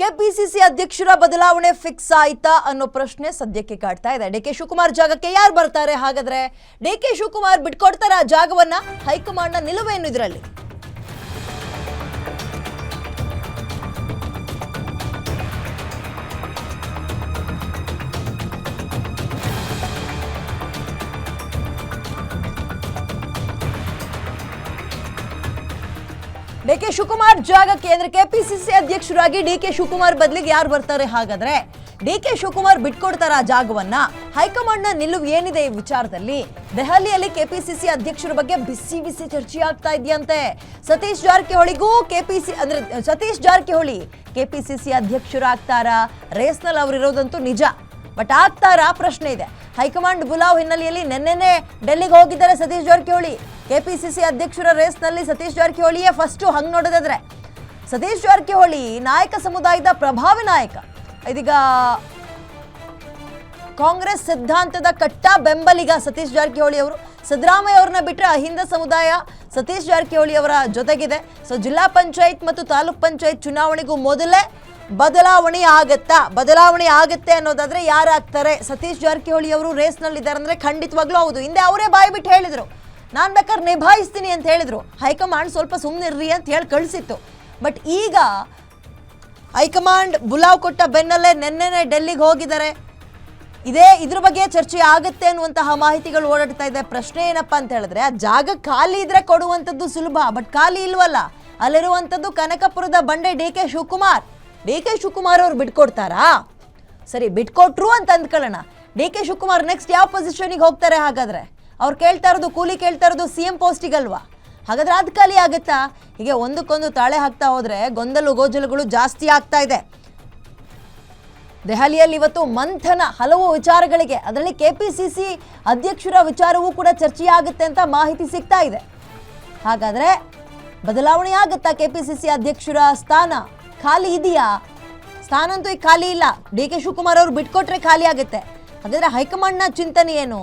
KPCC ಅಧ್ಯಕ್ಷರ ಬದಲಾವಣೆ fix ಆಯ್ತಾ ಅನ್ನೋ ಪ್ರಶ್ನೆ ಸದ್ಯಕ್ಕೆ ಕಾಡ್ತಾ ಇದೆ. ಡಿ ಕೆ ಶಿವಕುಮಾರ್ ಜಾಗಕ್ಕೆ ಯಾರು ಬರ್ತಾರೆ ಹಾಗಾದ್ರೆ? ಡಿ ಕೆ ಶಿವಕುಮಾರ್ ಬಿಟ್ಕೊಡ್ತಾರ ಆ ಜಾಗವನ್ನ? ಹೈಕಮಾಂಡ್ನ ನಿಲುವೇನು ಇದರಲ್ಲಿ? ಕೆ ಶಿವಕುಮಾರ್ ಜಾಗ ಕೇಂದ್ರಕ್ಕೆ ಪಿಸಿಸಿ ಅಧ್ಯಕ್ಷರಾಗಿ ಡಿ ಕೆ ಶಿವಕುಮಾರ್ ಬದಲಿಗೆ ಯಾರು ಬರ್ತಾರೆ ಹಾಗಾದ್ರೆ? ಡಿ ಕೆ ಶಿವಕುಮಾರ್ ಬಿಟ್ಕೊಡ್ತಾರ ಜಾಗವನ್ನ ಹೈಕಮಾಂಡ್ನ ನಿಲುವು ಏನಿದೆ ಈ ವಿಚಾರದಲ್ಲಿ? ದೆಹಲಿಯಲ್ಲಿ ಕೆಪಿಸಿಸಿ ಅಧ್ಯಕ್ಷರ ಬಗ್ಗೆ ಬಿಸಿ ಬಿಸಿ ಚರ್ಚೆ ಆಗ್ತಾ ಇದೆಯಂತೆ. ಸತೀಶ್ ಜಾರಕಿಹೊಳಿಗೂ ಕೆಪಿಸಿ ಅಂದ್ರೆ ಸತೀಶ್ ಜಾರಕಿಹೊಳಿ ಕೆಪಿಸಿಸಿ ಅಧ್ಯಕ್ಷರಾಗ್ತಾರಾ? ರೇಸ್ನಲ್ಲಿ ಅವರಿರೋದಂತೂ ನಿಜ. ಬಟ್ ಆಗ್ತಾರಾ? ಪ್ರಶ್ನೆ ಇದೆ. ಹೈಕಮಾಂಡ್ ಬುಲಾವ್ ಹಿನ್ನೆಲೆಯಲ್ಲಿ ನಿನ್ನೆನೆ ಡೆಲ್ಲಿಗೆ ಹೋಗಿದ್ದಾರೆ ಸತೀಶ್ ಜಾರಕಿಹೊಳಿ. ಕೆಪಿಸಿಸಿ ಅಧ್ಯಕ್ಷರ ರೇಸ್ನಲ್ಲಿ ಸತೀಶ್ ಜಾರಕಿಹೊಳಿಯೇ ಫಸ್ಟು ಹಂಗ್ ನೋಡೋದಾದ್ರೆ, ಸತೀಶ್ ಜಾರಕಿಹೊಳಿ ನಾಯಕ ಸಮುದಾಯದ ಪ್ರಭಾವಿ ನಾಯಕ. ಇದೀಗ ಕಾಂಗ್ರೆಸ್ ಸಿದ್ಧಾಂತದ ಕಟ್ಟ ಬೆಂಬಲಿಗ ಸತೀಶ್ ಜಾರಕಿಹೊಳಿ ಅವರು. ಸಿದ್ದರಾಮಯ್ಯ ಅವ್ರನ್ನ ಬಿಟ್ಟರೆ ಅಹಿಂದ ಸಮುದಾಯ ಸತೀಶ್ ಜಾರಕಿಹೊಳಿ ಅವರ ಜೊತೆಗಿದೆ. ಸೊ, ಜಿಲ್ಲಾ ಪಂಚಾಯತ್ ಮತ್ತು ತಾಲೂಕ್ ಪಂಚಾಯತ್ ಚುನಾವಣೆಗೂ ಮೊದಲೇ ಬದಲಾವಣೆ ಆಗತ್ತಾ? ಬದಲಾವಣೆ ಆಗತ್ತೆ ಅನ್ನೋದಾದ್ರೆ ಯಾರಾಗ್ತಾರೆ? ಸತೀಶ್ ಜಾರಕಿಹೊಳಿ ಅವರು ರೇಸ್ನಲ್ಲಿದ್ದಾರೆ ಅಂದ್ರೆ ಖಂಡಿತವಾಗ್ಲೂ ಹೌದು. ಹಿಂದೆ ಅವರೇ ಬಾಯಿ ಬಿಟ್ಟು ಹೇಳಿದ್ರು. ನಾನು ಬೇಕಾದ್ರೆ ನಿಭಾಯಿಸ್ತೀನಿ ಅಂತ ಹೇಳಿದ್ರು. ಹೈಕಮಾಂಡ್ ಸ್ವಲ್ಪ ಸುಮ್ಮನಿರ್ರಿ ಅಂತ ಹೇಳಿ ಕಳಿಸಿತ್ತು. ಬಟ್ ಈಗ ಹೈಕಮಾಂಡ್ ಬುಲಾವ್ ಕೊಟ್ಟ ಬೆನ್ನಲ್ಲೇ ನಿನ್ನೆನೆ ಡೆಲ್ಲಿಗೆ ಹೋಗಿದ್ದಾರೆ. ಇದೇ ಇದ್ರ ಬಗ್ಗೆ ಚರ್ಚೆ ಆಗುತ್ತೆ ಅನ್ನುವಂತಹ ಮಾಹಿತಿಗಳು ಓಡಾಡ್ತಾ ಇದೆ. ಪ್ರಶ್ನೆ ಏನಪ್ಪಾ ಅಂತ ಹೇಳಿದ್ರೆ, ಆ ಜಾಗ ಖಾಲಿ ಇದ್ರೆ ಕೊಡುವಂಥದ್ದು ಸುಲಭ, ಬಟ್ ಖಾಲಿ ಇಲ್ವಲ್ಲ? ಅಲ್ಲಿರುವಂಥದ್ದು ಕನಕಪುರದ ಬಂಡೆ D K Shivakumar. D K Shivakumar ಅವ್ರು ಬಿಟ್ಕೊಡ್ತಾರಾ? ಸರಿ, ಬಿಟ್ಕೊಟ್ರು ಅಂತ ಅಂದ್ಕೊಳ್ಳೋಣ. ಡಿ ಕೆ ಶಿವಕುಮಾರ್ ನೆಕ್ಸ್ಟ್ ಯಾವ ಪೊಸಿಷನಿಗೆ ಹೋಗ್ತಾರೆ ಹಾಗಾದರೆ? ಅವ್ರು ಕೇಳ್ತಾ ಇರೋದು, ಕೂಲಿ ಕೇಳ್ತಾ ಇರೋದು ಸಿ ಎಂ ಪೋಸ್ಟಿಗಲ್ವಾ ಹಾಗಾದ್ರೆ ಅದು ಖಾಲಿ ಆಗುತ್ತಾ? ಹೀಗೆ ಒಂದಕ್ಕೊಂದು ತಾಳೆ ಹಾಕ್ತಾ ಹೋದರೆ ಗೊಂದಲು ಗೋಜಲುಗಳು ಜಾಸ್ತಿ ಆಗ್ತಾ ಇದೆ. ದೆಹಲಿಯಲ್ಲಿ ಇವತ್ತು ಮಂಥನ ಹಲವು ವಿಚಾರಗಳಿಗೆ, ಅದರಲ್ಲಿ ಕೆಪಿಸಿಸಿ ಅಧ್ಯಕ್ಷರ ವಿಚಾರವೂ ಕೂಡ ಚರ್ಚೆಯಾಗುತ್ತೆ ಅಂತ ಮಾಹಿತಿ ಸಿಗ್ತಾ ಇದೆ. ಹಾಗಾದರೆ ಬದಲಾವಣೆ ಆಗುತ್ತಾ ಕೆಪಿಸಿಸಿ ಅಧ್ಯಕ್ಷರ ಸ್ಥಾನ? ಖಾಲಿ ಇದೆಯಾ? ಸ್ಥಾನ ಅಂತೂ ಈಗ ಖಾಲಿ ಇಲ್ಲ. ಡಿ ಕೆ ಶಿವಕುಮಾರ್ ಅವರು ಬಿಟ್ಕೊಟ್ರೆ ಖಾಲಿ ಆಗುತ್ತೆ. ಹಾಗಾದ್ರೆ ಹೈಕಮಾಂಡ್ನ ಚಿಂತನೆ ಏನು?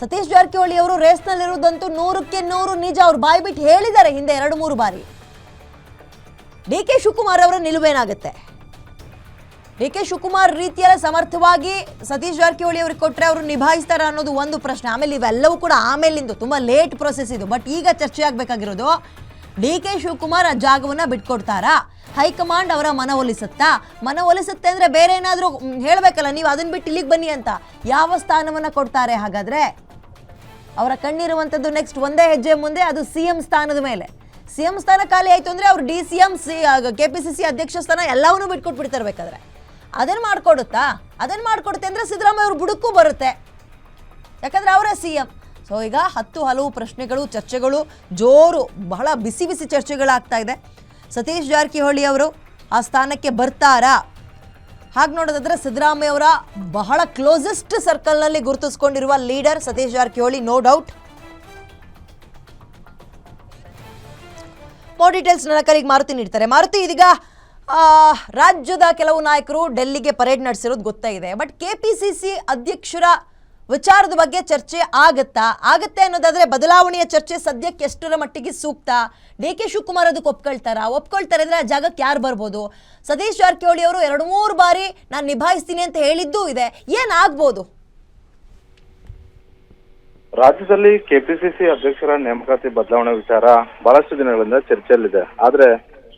ಸತೀಶ್ ಜಾರಕಿಹೊಳಿ ಅವರು ರೇಸ್ನಲ್ಲಿರುವುದಂತೂ ನೂರಕ್ಕೆ ನೂರು ನಿಜ. ಅವ್ರು ಬಾಯಿ ಬಿಟ್ಟು ಹೇಳಿದ್ದಾರೆ ಹಿಂದೆ ಎರಡು ಮೂರು ಬಾರಿ. ಡಿ ಕೆ ಶಿವಕುಮಾರ್ ಅವರ ನಿಲುವೇನಾಗುತ್ತೆ? ಡಿ ಕೆ ಶಿವಕುಮಾರ್ ರೀತಿಯಲ್ಲಿ ಸಮರ್ಥವಾಗಿ ಸತೀಶ್ ಜಾರಕಿಹೊಳಿ ಅವ್ರಿಗೆ ಕೊಟ್ಟರೆ ಅವರು ನಿಭಾಯಿಸ್ತಾರ ಅನ್ನೋದು ಒಂದು ಪ್ರಶ್ನೆ. ಆಮೇಲೆ ಇವೆಲ್ಲವೂ ಕೂಡ ಆಮೇಲಿಂದು ತುಂಬ ಲೇಟ್ ಪ್ರೊಸೆಸ್ ಇದು. ಬಟ್ ಈಗ ಚರ್ಚೆ ಆಗಬೇಕಾಗಿರೋದು ಡಿ ಕೆ ಶಿವಕುಮಾರ್ ಆ ಜಾಗವನ್ನು ಬಿಟ್ಕೊಡ್ತಾರಾ? ಹೈಕಮಾಂಡ್ ಅವರ ಮನವೊಲಿಸುತ್ತಾ ಮನವೊಲಿಸುತ್ತೆ ಅಂದರೆ ಬೇರೆ ಏನಾದರೂ ಹೇಳಬೇಕಲ್ಲ, ನೀವು ಅದನ್ನ ಬಿಟ್ಟು ಇಲ್ಲಿಗೆ ಬನ್ನಿ ಅಂತ. ಯಾವ ಸ್ಥಾನವನ್ನು ಕೊಡ್ತಾರೆ ಹಾಗಾದರೆ? ಅವರ ಕಣ್ಣಿರುವಂಥದ್ದು ನೆಕ್ಸ್ಟ್ ಒಂದೇ ಹೆಜ್ಜೆ ಮುಂದೆ, ಅದು ಸಿ ಎಂ ಸ್ಥಾನದ ಮೇಲೆ. ಸಿ ಎಂ ಸ್ಥಾನ ಖಾಲಿ ಆಯಿತು ಅಂದರೆ ಅವ್ರು D C M, C K P C C ಅಧ್ಯಕ್ಷ ಸ್ಥಾನ ಎಲ್ಲವನ್ನೂ ಬಿಟ್ಕೊಟ್ಬಿಡ್ತಾರೆ ಬೇಕಾದ್ರೆ ಅದನ್ನು ಮಾಡಿಕೊಡುತ್ತಾ? ಅದನ್ನು ಮಾಡಿಕೊಡುತ್ತೆ ಅಂದರೆ ಸಿದ್ದರಾಮಯ್ಯ ಅವ್ರ ಬುಡಕ್ಕೂ ಬರುತ್ತೆ. ಯಾಕಂದ್ರೆ ಅವರೇ ಸಿ ಎಂ. ಸೊ ಈಗ ಹತ್ತು ಹಲವು ಪ್ರಶ್ನೆಗಳು, ಚರ್ಚೆಗಳು, ಜೋರು, ಬಹಳ ಬಿಸಿ ಬಿಸಿ ಚರ್ಚೆಗಳಾಗ್ತಾ ಇದೆ. ಸತೀಶ್ ಜಾರಕಿಹೊಳಿ ಅವರು, ಆ ಸ್ಥಾನಕ್ಕೆ ಬರ್ತಾರಾ? ಹಾಗೆ ನೋಡೋದಾದ್ರೆ ಸಿದ್ದರಾಮಯ್ಯ ಅವರ ಬಹಳ ಕ್ಲೋಸೆಸ್ಟ್ ಸರ್ಕಲ್ನಲ್ಲಿ ಗುರುತಿಸ್ಕೊಂಡಿರುವ leader Satish Jarkiholi no doubt more details ನನ್ನ ಕರೆಗೆ ಮಾರುತಿ ನೀಡ್ತಾರೆ. ಮಾರುತಿ, ಇದೀಗ ರಾಜ್ಯದ ಕೆಲವು ನಾಯಕರು ಡೆಲ್ಲಿಗೆ ಪರೇಡ್ ನಡೆಸಿರೋದು ಗೊತ್ತಾಗಿದೆ but K P C C ಅಧ್ಯಕ್ಷರ ವಿಚಾರದ ಬಗ್ಗೆ ಚರ್ಚೆ ಆಗತ್ತಾ? ಆಗುತ್ತೆ ಅನ್ನೋದಾದ್ರೆ ಬದಲಾವಣೆಯ ಚರ್ಚೆ ಸದ್ಯಕ್ಕೆ ಎಷ್ಟರ ಮಟ್ಟಿಗೆ ಸೂಕ್ತ? ಡಿ ಕೆ ಶಿವಕುಮಾರ್ ಅದಕ್ಕೆ ಒಪ್ಕೊಳ್ತಾರ? ಒಪ್ಕೊಳ್ತಾರೆ ಅಂದರೆ ಆ ಜಾಗಕ್ಕೆ ಯಾರು ಬರ್ಬೋದು? ಸತೀಶ್ ಜಾರಕಿಹೊಳಿ ಅವರು ಎರಡು ಮೂರು ಬಾರಿ ನಾನು ನಿಭಾಯಿಸ್ತೀನಿ ಅಂತ ಹೇಳಿದ್ದು ಇದೆ. ಏನಾಗ್ಬೋದು ರಾಜ್ಯದಲ್ಲಿ ಕೆಪಿಸಿಸಿ ಅಧ್ಯಕ್ಷರ ನೇಮಕಾತಿ ಬದಲಾವಣೆ ವಿಚಾರ ಬಹಳಷ್ಟು ದಿನಗಳಿಂದ ಚರ್ಚೆಯಲ್ಲಿದೆ. ಆದ್ರೆ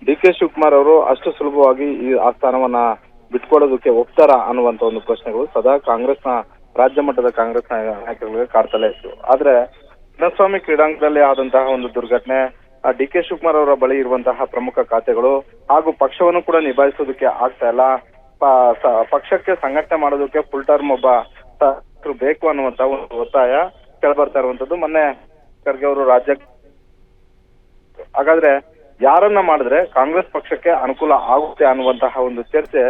ಡಿ ಕೆ ಶಿವಕುಮಾರ್ ಅವರು ಅಷ್ಟು ಸುಲಭವಾಗಿ ಈ ಆ ಸ್ಥಾನವನ್ನ ಬಿಟ್ಕೊಡೋದಕ್ಕೆ ಒಪ್ತಾರ ಅನ್ನುವಂತ ಒಂದು ಪ್ರಶ್ನೆಗಳು ಸದಾ ಕಾಂಗ್ರೆಸ್ನ ರಾಜ್ಯ ಮಟ್ಟದ ಕಾಂಗ್ರೆಸ್ ನಾಯಕರುಗಳಿಗೆ ನಾಯಕರಿಗೆ ಕಾಡ್ತಲೇ ಇತ್ತು. ಆದ್ರೆ ಚಿನ್ನಸ್ವಾಮಿ ಕ್ರೀಡಾಂಗಣದಲ್ಲಿ ಆದಂತಹ ಒಂದು ದುರ್ಘಟನೆ ಡಿ ಕೆ ಶಿವಕುಮಾರ್ ಅವರ ಬಳಿ ಇರುವಂತಹ ಪ್ರಮುಖ ಖಾತೆಗಳು ಹಾಗೂ ಪಕ್ಷವನ್ನು ಕೂಡ ನಿಭಾಯಿಸೋದಕ್ಕೆ ಆಗ್ತಾ ಇಲ್ಲ. ಪಕ್ಷಕ್ಕೆ ಸಂಘಟನೆ ಮಾಡೋದಕ್ಕೆ ಫುಲ್ ಟರ್ಮ್ ಒಬ್ಬ ಬೇಕು ಅನ್ನುವಂತ ಒಂದು ಒತ್ತಾಯ ಕೇಳ್ಬರ್ತಾ ಇರುವಂತದ್ದು ಮೊನ್ನೆ ಖರ್ಗೆ ಅವರು ರಾಜ್ಯ ಹಾಗಾದ್ರೆ ಯಾರನ್ನ ಮಾಡಿದ್ರೆ ಕಾಂಗ್ರೆಸ್ ಪಕ್ಷಕ್ಕೆ ಅನುಕೂಲ ಆಗುತ್ತೆ ಅನ್ನುವಂತಹ ಒಂದು ಚರ್ಚೆ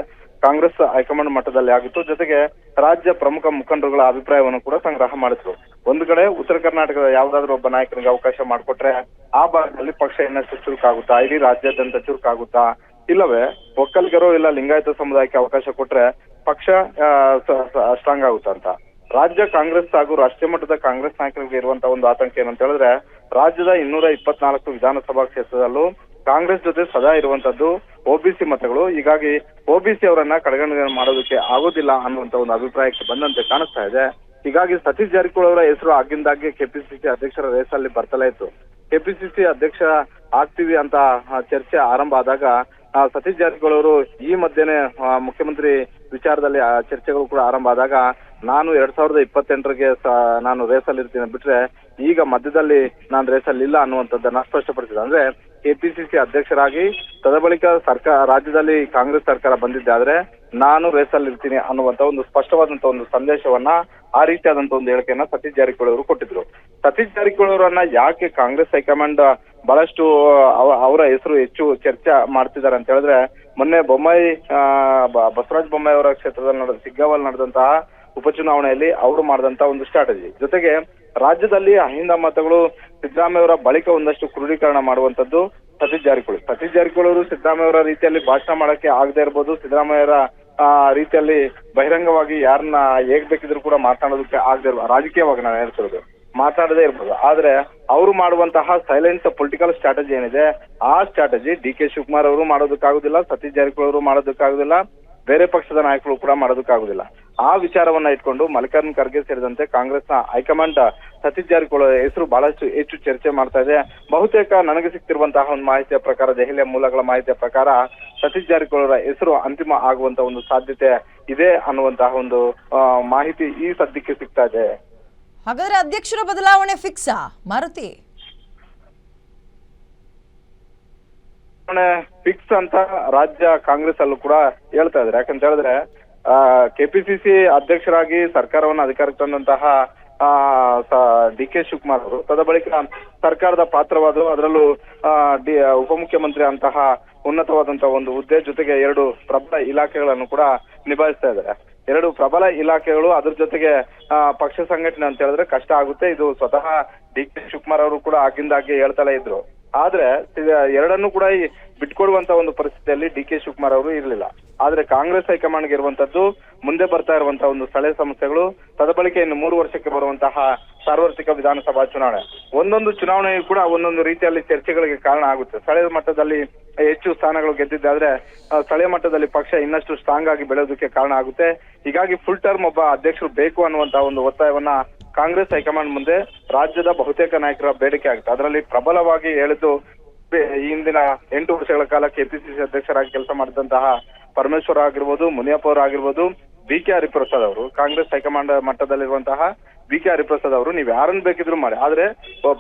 ಕಾಂಗ್ರೆಸ್ ಹೈಕಮಾಂಡ್ ಮಟ್ಟದಲ್ಲಿ ಆಗಿತ್ತು. ಜೊತೆಗೆ ರಾಜ್ಯ ಪ್ರಮುಖ ಮುಖಂಡರುಗಳ ಅಭಿಪ್ರಾಯವನ್ನು ಕೂಡ ಸಂಗ್ರಹ ಮಾಡಿದ್ರು. ಒಂದು ಕಡೆ ಉತ್ತರ ಕರ್ನಾಟಕದ ಯಾವ್ದಾದ್ರು ಒಬ್ಬ ನಾಯಕನಿಗೆ ಅವಕಾಶ ಮಾಡಿಕೊಟ್ರೆ ಆ ಭಾಗದಲ್ಲಿ ಪಕ್ಷ ಇನ್ನಷ್ಟು ಚುರುಕಾಗುತ್ತಾ, ಇಡೀ ರಾಜ್ಯಾದ್ಯಂತ ಚುರುಕಾಗುತ್ತಾ, ಇಲ್ಲವೇ ಒಕ್ಕಲಿಗರು ಇಲ್ಲ ಲಿಂಗಾಯತ ಸಮುದಾಯಕ್ಕೆ ಅವಕಾಶ ಕೊಟ್ರೆ ಪಕ್ಷ ಸ್ಟ್ರಾಂಗ್ ಆಗುತ್ತಾ ಅಂತ. ರಾಜ್ಯ ಕಾಂಗ್ರೆಸ್ ಹಾಗೂ ರಾಷ್ಟ್ರೀಯ ಮಟ್ಟದ ಕಾಂಗ್ರೆಸ್ ನಾಯಕರಿಗೆ ಇರುವಂತಹ ಒಂದು ಆತಂಕ ಏನಂತ ಹೇಳಿದ್ರೆ, ರಾಜ್ಯದ ಇನ್ನೂರ ಇಪ್ಪತ್ನಾಲ್ಕು ವಿಧಾನಸಭಾ ಕ್ಷೇತ್ರದಲ್ಲೂ ಕಾಂಗ್ರೆಸ್ ಜೊತೆ ಸದಾ ಇರುವಂತದ್ದು ಒಬಿಸಿ ಮತಗಳು. ಹೀಗಾಗಿ ಒಬಿಸಿ ಅವರನ್ನ ಕಡೆಗಣನೆ ಮಾಡೋದಕ್ಕೆ ಆಗೋದಿಲ್ಲ ಅನ್ನುವಂತ ಒಂದು ಅಭಿಪ್ರಾಯಕ್ಕೆ ಬಂದಂತೆ ಕಾಣಿಸ್ತಾ ಇದೆ. ಹೀಗಾಗಿ ಸತೀಶ್ ಜಾರಕಿಹೊಳಿ ಅವರ ಹೆಸರು ಆಗಿಂದಾಗ್ಗೆ ಕೆಪಿಸಿಸಿ ಅಧ್ಯಕ್ಷರ ರೇಸಲ್ಲಿ ಬರ್ತಲೇ ಇತ್ತು. ಕೆಪಿಸಿಸಿ ಅಧ್ಯಕ್ಷ ಆಗ್ತೀವಿ ಅಂತ ಚರ್ಚೆ ಆರಂಭ ಆದಾಗ ಸತೀಶ್ ಜಾರಕಿಹೊಳಿ ಅವರು ಈ ಮಧ್ಯೆನೆ ಮುಖ್ಯಮಂತ್ರಿ ವಿಚಾರದಲ್ಲಿ ಚರ್ಚೆಗಳು ಕೂಡ ಆರಂಭ ಆದಾಗ, ನಾನು ಎರಡ್ ಸಾವಿರದ ಇಪ್ಪತ್ತೆಂಟರಿಗೆ ನಾನು ರೇಸಲ್ಲಿ ಇರ್ತೀನಿ ಬಿಟ್ರೆ ಈಗ ಮಧ್ಯದಲ್ಲಿ ನಾನು ರೇಸಲ್ಲಿ ಇಲ್ಲ ಅನ್ನುವಂಥದ್ದನ್ನ ಸ್ಪಷ್ಟಪಡಿಸಿದೆ. ಅಂದ್ರೆ ಕೆಪಿಸಿಸಿ ಅಧ್ಯಕ್ಷರಾಗಿ ತದಬಳಿಕ ಸರ್ಕಾರ, ರಾಜ್ಯದಲ್ಲಿ ಕಾಂಗ್ರೆಸ್ ಸರ್ಕಾರ ಬಂದಿದ್ದೆ ಆದ್ರೆ ನಾನು ರೇಸಲ್ಲಿ ಇರ್ತೀನಿ ಅನ್ನುವಂತ ಒಂದು ಸ್ಪಷ್ಟವಾದಂತ ಒಂದು ಸಂದೇಶವನ್ನ ಆ ರೀತಿಯಾದಂತ ಒಂದು ಹೇಳಿಕೆಯನ್ನ ಸತೀಶ್ ಜಾರಕಿಹೊಳಿ ಅವರು ಕೊಟ್ಟಿದ್ರು. ಸತೀಶ್ ಜಾರಕಿಹೊಳಿ ಅವರನ್ನ ಯಾಕೆ ಕಾಂಗ್ರೆಸ್ ಹೈಕಮಾಂಡ್ ಬಹಳಷ್ಟು, ಅವ- ಅವರ ಹೆಸರು ಹೆಚ್ಚು ಚರ್ಚೆ ಮಾಡ್ತಿದ್ದಾರೆ ಅಂತ ಹೇಳಿದ್ರೆ, ಮೊನ್ನೆ ಬೊಮ್ಮಾಯಿ ಬಸವರಾಜ ಬೊಮ್ಮಾಯಿ ಅವರ ಕ್ಷೇತ್ರದಲ್ಲಿ ನಡೆದ ಸಿಗ್ಗಾವಲ್ ನಡೆದಂತಹ ಉಪಚುನಾವಣೆಯಲ್ಲಿ ಅವರು ಮಾಡಿದಂತ ಒಂದು ಸ್ಟ್ರಾಟಜಿ ಜೊತೆಗೆ ರಾಜ್ಯದಲ್ಲಿ ಅಹಿಂದ ಮತಗಳು ಸಿದ್ದರಾಮಯ್ಯ ಅವರ ಬಳಿಕ ಒಂದಷ್ಟು ಕ್ರೋಢೀಕರಣ ಮಾಡುವಂತದ್ದು ಸತೀಶ್ ಜಾರಕಿಹೊಳಿ. ಸತೀಶ್ ಜಾರಕಿಹೊಳಿ ಅವರು ಸಿದ್ದರಾಮಯ್ಯ ಅವರ ರೀತಿಯಲ್ಲಿ ಭಾಷಣ ಮಾಡಕ್ಕೆ ಆಗದೆ ಇರ್ಬೋದು. ಸಿದ್ದರಾಮಯ್ಯರ, ಆ, ರೀತಿಯಲ್ಲಿ ಬಹಿರಂಗವಾಗಿ ಯಾರನ್ನ ಹೇಗ್ ಬೇಕಿದ್ರು ಕೂಡ ಮಾತಾಡೋದಕ್ಕೆ ಆಗದೆ ಇರ್ಬೋದು ರಾಜಕೀಯವಾಗಿ ನಾನು ಹೇಳ್ತಿರೋದು. ಮಾತಾಡದೇ ಇರ್ಬೋದು. ಆದ್ರೆ ಅವರು ಮಾಡುವಂತಹ ಸೈಲೆಂಟ್ ಪೊಲಿಟಿಕಲ್ ಸ್ಟ್ರಾಟಜಿ ಏನಿದೆ, ಆ ಸ್ಟ್ರಾಟಜಿ ಡಿ ಕೆ ಶಿವಕುಮಾರ್ ಅವರು ಮಾಡೋದಕ್ಕಾಗುದಿಲ್ಲ, ಸತೀಶ್ ಜಾರಕಿಹೊಳಿ ಅವರು ಮಾಡೋದಕ್ಕಾಗುದಿಲ್ಲ, ಬೇರೆ ಪಕ್ಷದ ನಾಯಕರು ಕೂಡ ಮಾಡೋದಕ್ಕಾಗುದಿಲ್ಲ. ಆ ವಿಚಾರವನ್ನ ಇಟ್ಕೊಂಡು ಮಲ್ಲಿಕಾರ್ಜುನ್ ಖರ್ಗೆ ಸೇರಿದಂತೆ ಕಾಂಗ್ರೆಸ್ನ ಹೈಕಮಾಂಡ್ ಸತೀಶ್ ಜಾರಕಿಹೊಳಿ ಹೆಸರು ಬಹಳಷ್ಟು ಹೆಚ್ಚು ಚರ್ಚೆ ಮಾಡ್ತಾ ಇದೆ. ಬಹುತೇಕ ನನಗೆ ಸಿಕ್ತಿರುವಂತಹ ಒಂದು ಮಾಹಿತಿಯ ಪ್ರಕಾರ ದೆಹಲಿಯ ಮೂಲಗಳ ಮಾಹಿತಿಯ ಪ್ರಕಾರ ಸತೀಶ್ ಜಾರಕಿಹೊಳಿ ಹೆಸರು ಅಂತಿಮ ಆಗುವಂತ ಒಂದು ಸಾಧ್ಯತೆ ಇದೆ ಅನ್ನುವಂತಹ ಒಂದು ಮಾಹಿತಿ ಈ ಸದ್ಯಕ್ಕೆ ಸಿಗ್ತಾ ಇದೆ. ಹಾಗಾದ್ರೆ ಅಧ್ಯಕ್ಷರ ಬದಲಾವಣೆ ಫಿಕ್ಸಾ ಮಾರುತಿ? ಫಿಕ್ಸ್ ಅಂತ ರಾಜ್ಯ ಕಾಂಗ್ರೆಸ್ ಅಲ್ಲೂ ಕೂಡ ಹೇಳ್ತಾ ಇದ್ದಾರೆ. ಯಾಕಂತ ಹೇಳಿದ್ರೆ ಕೆಪಿಸಿಸಿ ಅಧ್ಯಕ್ಷರಾಗಿ ಸರ್ಕಾರವನ್ನು ಅಧಿಕಾರಕ್ಕೆ ತಂದಂತಹ ಡಿ ಕೆ ಶಿವಕುಮಾರ್ ಅವರು ತದ ಬಳಿಕ ಸರ್ಕಾರದ ಪಾತ್ರವಾದರು, ಅದರಲ್ಲೂ ಡಿ, ಉಪಮುಖ್ಯಮಂತ್ರಿ ಅಂತಹ ಉನ್ನತವಾದಂತಹ ಒಂದು ಹುದ್ದೆ ಜೊತೆಗೆ ಎರಡು ಪ್ರಬಲ ಇಲಾಖೆಗಳನ್ನು ಕೂಡ ನಿಭಾಯಿಸ್ತಾ ಇದ್ದಾರೆ. ಎರಡು ಪ್ರಬಲ ಇಲಾಖೆಗಳು ಅದ್ರ ಜೊತೆಗೆ ಪಕ್ಷ ಸಂಘಟನೆ ಅಂತ ಹೇಳಿದ್ರೆ ಕಷ್ಟ ಆಗುತ್ತೆ. ಇದು ಸ್ವತಃ ಡಿ ಕೆ ಶಿವಕುಮಾರ್ ಅವರು ಕೂಡ ಆಗಿಂದಾಗ್ಗೆ ಹೇಳ್ತಲೇ ಇದ್ರು. ಆದ್ರೆ ಎರಡನ್ನೂ ಕೂಡ ಬಿಟ್ಕೊಡುವಂತ ಒಂದು ಪರಿಸ್ಥಿತಿಯಲ್ಲಿ ಡಿ ಕೆ ಶಿವಕುಮಾರ್ ಅವರು ಇರಲಿಲ್ಲ. ಆದ್ರೆ ಕಾಂಗ್ರೆಸ್ ಹೈಕಮಾಂಡ್ಗೆ ಇರುವಂತದ್ದು ಮುಂದೆ ಬರ್ತಾ ಇರುವಂತಹ ಒಂದು ಸ್ಥಳೀಯ ಸಮಸ್ಯೆಗಳು, ತದಬಳಿಕೆ ಇನ್ನು ಮೂರು ವರ್ಷಕ್ಕೆ ಬರುವಂತಹ ಸಾರ್ವತ್ರಿಕ ವಿಧಾನಸಭಾ ಚುನಾವಣೆ. ಒಂದೊಂದು ಚುನಾವಣೆಯು ಕೂಡ ಒಂದೊಂದು ರೀತಿಯಲ್ಲಿ ಚರ್ಚೆಗಳಿಗೆ ಕಾರಣ ಆಗುತ್ತೆ. ಸ್ಥಳೀಯ ಮಟ್ಟದಲ್ಲಿ ಹೆಚ್ಚು ಸ್ಥಾನಗಳು ಗೆದ್ದಿದ್ದಾದ್ರೆ ಸ್ಥಳೀಯ ಮಟ್ಟದಲ್ಲಿ ಪಕ್ಷ ಇನ್ನಷ್ಟು ಸ್ಟ್ರಾಂಗ್ ಆಗಿ ಬೆಳೆಯೋದಕ್ಕೆ ಕಾರಣ ಆಗುತ್ತೆ. ಹೀಗಾಗಿ ಫುಲ್ ಟರ್ಮ್ ಒಬ್ಬ ಅಧ್ಯಕ್ಷರು ಬೇಕು ಅನ್ನುವಂತಹ ಒಂದು ಒತ್ತಾಯವನ್ನ ಕಾಂಗ್ರೆಸ್ ಹೈಕಮಾಂಡ್ ಮುಂದೆ ರಾಜ್ಯದ ಬಹುತೇಕ ನಾಯಕರ ಬೇಡಿಕೆ ಆಗುತ್ತೆ. ಅದರಲ್ಲಿ ಪ್ರಬಲವಾಗಿ ಹೇಳಿದ್ದು, ಈ ಹಿಂದಿನ ಎಂಟು ವರ್ಷಗಳ ಕಾಲ ಕೆಪಿಸಿಸಿ ಅಧ್ಯಕ್ಷರಾಗಿ ಕೆಲಸ ಮಾಡಿದಂತಹ ಪರಮೇಶ್ವರ್ ಆಗಿರ್ಬೋದು ಮುನಿಯಪ್ಪ ಅವರು ಆಗಿರ್ಬೋದು ಬಿ ಕೆ ಹರಿಪ್ರಸಾದ್ ಅವರು ಕಾಂಗ್ರೆಸ್ ಹೈಕಮಾಂಡ್ ಮಟ್ಟದಲ್ಲಿರುವಂತಹ ಬಿ ಕೆ ಹರಿಪ್ರಸಾದ್ ಅವರು ನೀವು ಯಾರನ್ನ ಬೇಕಿದ್ರು ಮಾಡಿ. ಆದ್ರೆ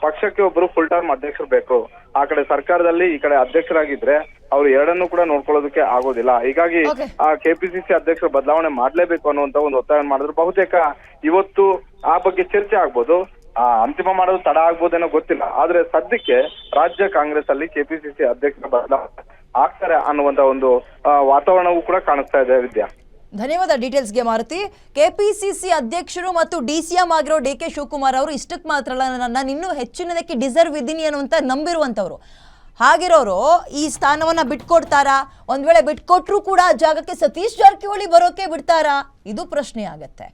ಪಕ್ಷಕ್ಕೆ ಒಬ್ಬರು ಫುಲ್ ಟೈಮ್ ಅಧ್ಯಕ್ಷರು ಬೇಕು. ಆ ಕಡೆ ಸರ್ಕಾರದಲ್ಲಿ ಈ ಕಡೆ ಅಧ್ಯಕ್ಷರಾಗಿದ್ರೆ ಅವ್ರು ಎರಡನ್ನೂ ಕೂಡ ನೋಡ್ಕೊಳ್ಳೋದಕ್ಕೆ ಆಗೋದಿಲ್ಲ. ಹೀಗಾಗಿ. ಆ ಕೆಪಿಸಿಸಿ ಅಧ್ಯಕ್ಷರು ಬದಲಾವಣೆ ಮಾಡ್ಲೇಬೇಕು ಅನ್ನುವಂತ ಒಂದು ಒತ್ತಾಯ ಮಾಡಿದ್ರು. ಬಹುತೇಕ ಇವತ್ತು ಆ ಬಗ್ಗೆ ಚರ್ಚೆ ಆಗ್ಬೋದು. ಆ ಅಂತಿಮ ಮಾಡೋದು ತಡ ಆಗ್ಬೋದೇನೋ ಗೊತ್ತಿಲ್ಲ. ಆದ್ರೆ ಸದ್ಯಕ್ಕೆ ರಾಜ್ಯ ಕಾಂಗ್ರೆಸ್ ಅಲ್ಲಿ ಕೆಪಿಸಿಸಿ ಅಧ್ಯಕ್ಷರ ಬದಲಾವಣೆ ಆಗ್ತಾರೆ ಅನ್ನುವಂತ ಒಂದು ವಾತಾವರಣವೂ ಕೂಡ ಕಾಣಿಸ್ತಾ ಇದೆ ವಿದ್ಯಾ. ಧನ್ಯವಾದ ಡೀಟೇಲ್ಸ್ಗೆ ಮಾರುತಿ. ಕೆಪಿಸಿಸಿ ಅಧ್ಯಕ್ಷರು ಮತ್ತು ಡಿ ಸಿ ಎಂ ಆಗಿರೋ ಡಿ ಕೆ ಶಿವಕುಮಾರ್ ಅವರು ಇಷ್ಟಕ್ಕೆ ಮಾತ್ರ ಅಲ್ಲ ನಾನು ಇನ್ನೂ ಹೆಚ್ಚಿನದಕ್ಕೆ ಡಿಸರ್ವ್ ಇದ್ದೀನಿ ಅನ್ನುವಂತ ನಂಬಿರುವಂಥವ್ರು. ಹಾಗಿರೋರು ಈ ಸ್ಥಾನವನ್ನ ಬಿಟ್ಕೊಡ್ತಾರಾ? ಒಂದ್ ವೇಳೆ ಬಿಟ್ಕೊಟ್ರು ಕೂಡ ಜಾಗಕ್ಕೆ ಸತೀಶ್ ಜಾರಕಿಹೊಳಿ ಬರೋಕೆ ಬಿಡ್ತಾರಾ? ಇದು ಪ್ರಶ್ನೆ ಆಗತ್ತೆ